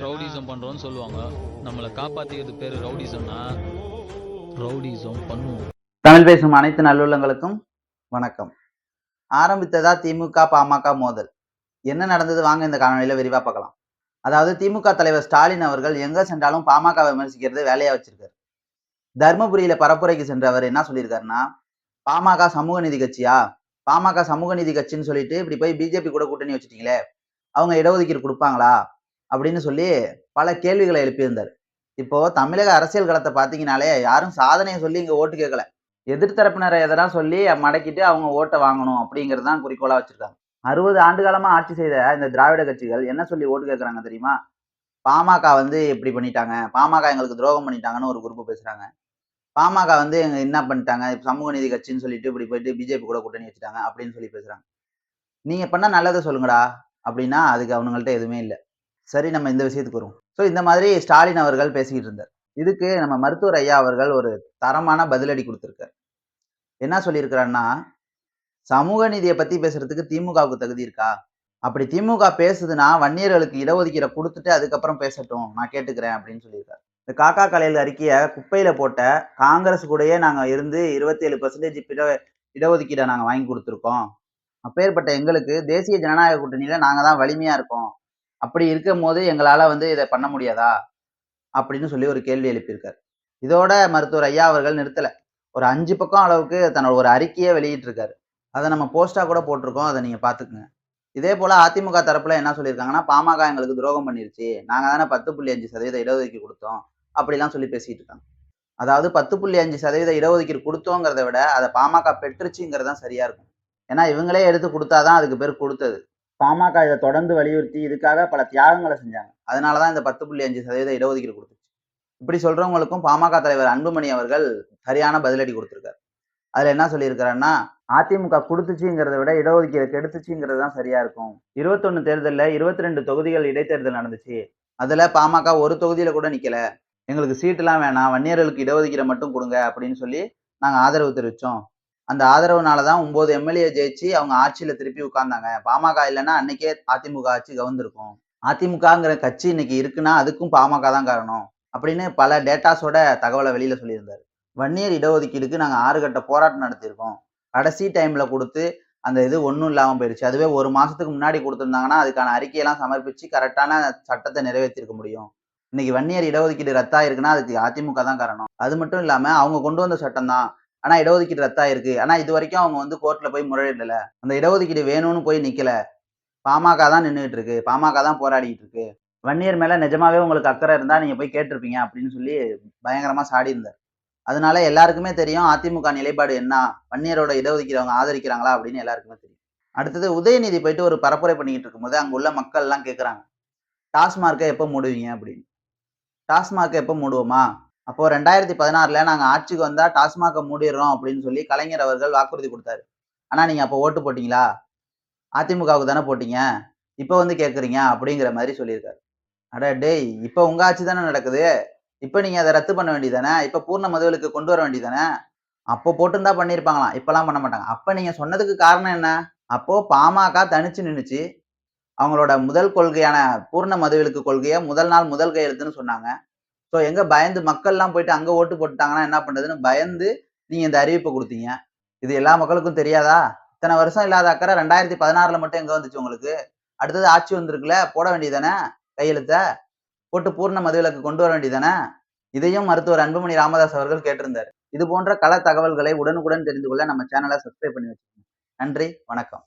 Rowdyism பண்றோம்னு சொல்லுவாங்க. நம்மளை காப்பாத்திக்கிறது பேரு ரவுடிசம்னா ரவுடிசம் பண்ணுவோம். தமிழ் பேசும் அனைத்து நல்லுள்ளங்களுக்கும் வணக்கம். ஆரம்பித்ததா திமுக பாமக மோதல். என்ன நடந்தது? வாங்க இந்த காணொலியில விரிவா பார்க்கலாம். அதாவது திமுக தலைவர் ஸ்டாலின் அவர்கள் எங்க சென்றாலும் பாமக விமர்சிக்கிறது வேலையா வச்சிருக்காரு. தர்மபுரியில பரப்புரைக்கு சென்ற அவர் என்ன சொல்லியிருக்காருன்னா பாமக சமூக நீதி கட்சியா? பாமக சமூக நீதி கட்சின்னு சொல்லிட்டு இப்படி போய் பிஜேபி கூட கூட்டணி வச்சுட்டீங்களே. அவங்க இடஒதுக்கீடு கொடுப்பாங்களா? அப்படின்னு சொல்லி பல கேள்விகளை எழுப்பியிருந்தார். இப்போ தமிழக அரசியல் களத்தை பார்த்தீங்கனாலே யாரும் சாதனையை சொல்லி இங்கே ஓட்டு கேட்கல. எதிர்த்தரப்பினரை எதனா சொல்லி மடக்கிட்டு அவங்க ஓட்டை வாங்கணும் அப்படிங்கிறது தான் குறிக்கோளாக வச்சுருக்காங்க. அறுபது ஆண்டு காலமாக ஆட்சி செய்த இந்த திராவிட கட்சிகள் என்ன சொல்லி ஓட்டு கேட்குறாங்க தெரியுமா? பாமக வந்து இப்படி பண்ணிட்டாங்க. பாமக எங்களுக்கு துரோகம் பண்ணிட்டாங்கன்னு ஒரு குரூப் பேசுகிறாங்க பாமக வந்து எங்க என்ன பண்ணிட்டாங்க? சமூக நீதி கட்சின்னு சொல்லிட்டு இப்படி போயிட்டு பிஜேபி கூட கூட்டணி வச்சுட்டாங்க அப்படின்னு சொல்லி பேசுறாங்க. நீங்க பண்ணா நல்லதை சொல்லுங்கடா அப்படின்னா அதுக்கு அவனுங்கள்ட்ட எதுவுமே இல்லை. சரி நம்ம இந்த விஷயத்துக்கு வருவோம். ஸோ இந்த மாதிரி ஸ்டாலின் அவர்கள் பேசிக்கிட்டு இருந்தார். இதுக்கு நம்ம மருத்துவர் ஐயா அவர்கள் ஒரு தரமான பதிலடி கொடுத்துருக்கார். என்ன சொல்லியிருக்கிறான்னா சமூக நீதியை பத்தி பேசுறதுக்கு திமுகவுக்கு தகுதி இருக்கா? அப்படி திமுக பேசுதுன்னா வன்னியர்களுக்கு இடஒதுக்கீடை கொடுத்துட்டு அதுக்கப்புறம் பேசட்டும். நான் கேட்டுக்கிறேன் அப்படின்னு சொல்லியிருக்காரு. இந்த காக்கா கலையில் அறிக்கையை குப்பையில போட்ட காங்கிரஸ் கூடயே நாங்க இருந்து இருபத்தி ஏழு பர்சன்டேஜ் இட இடஒதுக்கீடை நாங்க வாங்கி கொடுத்துருக்கோம். அப்பேற்பட்ட எங்களுக்கு தேசிய ஜனநாயக கூட்டணியில நாங்க தான் வலிமையா இருக்கோம். அப்படி இருக்கும் போது எங்களால வந்து இதை பண்ண முடியாதா? அப்படின்னு சொல்லி ஒரு கேள்வி எழுப்பியிருக்காரு. இதோட மருத்துவர் ஐயா அவர்கள் நிறுத்தல. ஒரு அஞ்சு பக்கம் அளவுக்கு தன்னோட ஒரு அறிக்கையை வெளியிட்டிருக்காரு. அதை நம்ம போஸ்டா கூட போட்டிருக்கோம். அதை நீங்க பார்த்துக்குங்க. இதே போல அதிமுக தரப்புல என்ன சொல்லியிருக்காங்கன்னா பாமக எங்களுக்கு துரோகம் பண்ணிருச்சு. நாங்க தானே பத்து புள்ளி அஞ்சு சதவீத இடஒதுக்கீடு கொடுத்தோம். அப்படிலாம் சொல்லி பேசிட்டு இருக்காங்க. அதாவது பத்து புள்ளி அஞ்சு சதவீத இடஒதுக்கீடு கொடுத்தோங்கிறத விட அதை பாமக பெற்றுச்சுங்கிறது தான் சரியாக இருக்கும். ஏன்னா இவங்களே எடுத்து கொடுத்தாதான் அதுக்கு பேர் கொடுத்தது. பாமக இதை தொடர்ந்து வலியுறுத்தி இதுக்காக பல தியாகங்களை செஞ்சாங்க. அதனாலதான் இந்த பத்து புள்ளி அஞ்சு சதவீத இடஒதுக்கீடு கொடுத்துச்சு. இப்படி சொல்றவங்களுக்கும் பாமக தலைவர் அன்புமணி அவர்கள் சரியான பதிலடி கொடுத்துருக்காரு. அதுல என்ன சொல்லியிருக்காருன்னா அதிமுக கொடுத்துச்சுங்கிறத விட இடஒதுக்கீடு கெடுத்துச்சுங்கிறது தான் சரியா இருக்கும். இருபத்தொன்னு தேர்தலில் இருபத்தி ரெண்டு தொகுதிகள் இடைத்தேர்தல் நடந்துச்சு. அதுல பாமக ஒரு தொகுதியில கூட நிக்கல. எங்களுக்கு சீட்டுலாம் வேணாம் வன்னியர்களுக்கு இடஒதுக்கீடு மட்டும் கொடுங்க அப்படின்னு சொல்லி நாங்கள் ஆதரவு தெரிவித்தோம் அந்த ஆதரவுனால தான் ஒன்பது எம்எல்ஏ ஜெயிச்சு அவங்க ஆட்சியில் திருப்பி உட்கார்ந்தாங்க. பாமக இல்லைன்னா அன்னைக்கே அதிமுக ஆட்சி கவர்ந்துருக்கும் அதிமுகங்கிற கட்சி இன்னைக்கு இருக்குன்னா அதுக்கும் பாமக தான் காரணம் அப்படின்னு பல டேட்டாஸோட தகவலை வெளியில சொல்லியிருந்தார். வன்னியர் இடஒதுக்கீடுக்கு நாங்கள் ஆறு கட்ட போராட்டம் நடத்தியிருக்கோம். கடைசி டைம்ல கொடுத்து அந்த இது ஒன்றும் இல்லாமல் போயிடுச்சு அதுவே ஒரு மாதத்துக்கு முன்னாடி கொடுத்துருந்தாங்கன்னா அதுக்கான அறிக்கையெல்லாம் சமர்ப்பித்து கரெக்டான சட்டத்தை நிறைவேற்றிருக்க முடியும். இன்னைக்கு வன்னியர் இடஒதுக்கீடு ரத்தாயிருக்குன்னா அதுக்கு அதிமுக தான் காரணம். அது மட்டும் இல்லாமல் அவங்க கொண்டு வந்த சட்டம் தான். ஆனா இடஒதுக்கீடு ரத்தாயிருக்கு ஆனா இது வரைக்கும் அவங்க வந்து கோர்ட்ல போய் முறையிடல. அந்த இடஒதுக்கீடு வேணும்னு போய் நிக்கல. பாமக தான் நின்றுட்டு இருக்கு. பாமக தான் போராடிட்டு இருக்கு. வன்னியர் மேல நிஜமாவே உங்களுக்கு அக்கறை இருந்தா நீங்க போய் கேட்டிருப்பீங்க அப்படின்னு சொல்லி பயங்கரமா சாடி இருந்தார் அதனால எல்லாருக்குமே தெரியும் அதிமுக நிலைப்பாடு என்ன? வன்னியரோட இடஒதுக்கீடு அவங்க ஆதரிக்கிறாங்களா அப்படின்னு எல்லாருக்குமே தெரியும். அடுத்தது உதயநிதி போயிட்டு ஒரு பரப்புரை பண்ணிக்கிட்டு இருக்கும்போது அங்க உள்ள மக்கள் எல்லாம் கேட்கறாங்க டாஸ்மார்க்கை எப்போ மூடுவீங்க அப்படின்னு. டாஸ்மார்க்கை எப்போ மூடுவோமா? அப்போ ரெண்டாயிரத்தி பதினாறுல நாங்க ஆட்சிக்கு வந்தா டாஸ்மாக மூடிடுறோம் அப்படின்னு சொல்லி கலைஞர் அவர்கள் வாக்குறுதி கொடுத்தாரு. ஆனா நீங்க அப்போ ஓட்டு போட்டீங்களா? அதிமுகவுக்கு தானே போட்டீங்க. இப்போ வந்து கேட்குறீங்க அப்படிங்கிற மாதிரி சொல்லியிருக்காரு. அட டேய் இப்போ உங்க ஆட்சி தானே நடக்குது. இப்போ நீங்க அதை ரத்து பண்ண வேண்டியதானே இப்போ பூர்ண மதுவிலுக்கு கொண்டு வர வேண்டியதானே அப்போ போட்டுருந்தா பண்ணியிருப்பாங்களாம் இப்பெல்லாம் பண்ண மாட்டாங்க. அப்ப நீங்க சொன்னதுக்கு காரணம் என்ன? அப்போ பாமக தனிச்சு நின்னுச்சு. அவங்களோட முதல் கொள்கையான பூர்ண மதுவிலக்கு கொள்கையை முதல் நாள் முதல் கையெழுத்துன்னு சொன்னாங்க. ஸோ எங்கே பயந்து மக்கள்லாம் போயிட்டு அங்கே ஓட்டு போட்டுட்டாங்கன்னா என்ன பண்றதுன்னு பயந்து நீங்க இந்த அறிவிப்பை கொடுத்தீங்க. இது எல்லா மக்களுக்கும் தெரியாதா? இத்தனை வருஷம் இல்லாத அக்கறை ரெண்டாயிரத்தி பதினாறுல மட்டும் எங்கே வந்துச்சு உங்களுக்கு? அடுத்தது ஆட்சி வந்திருக்குல்ல போட வேண்டியதானே? கையெழுத்த? போட்டு பூர்ண மதுவிலக்கு கொண்டு வர வேண்டியதானே? இதையும் மருத்துவர் அன்புமணி ராமதாஸ் அவர்கள் கேட்டிருந்தார். இது போன்ற கள தகவல்களை உடனுக்குடன் தெரிந்து கொள்ள நம்ம சேனலை சப்ஸ்கிரைப் பண்ணி வச்சுக்கோங்க. நன்றி வணக்கம்.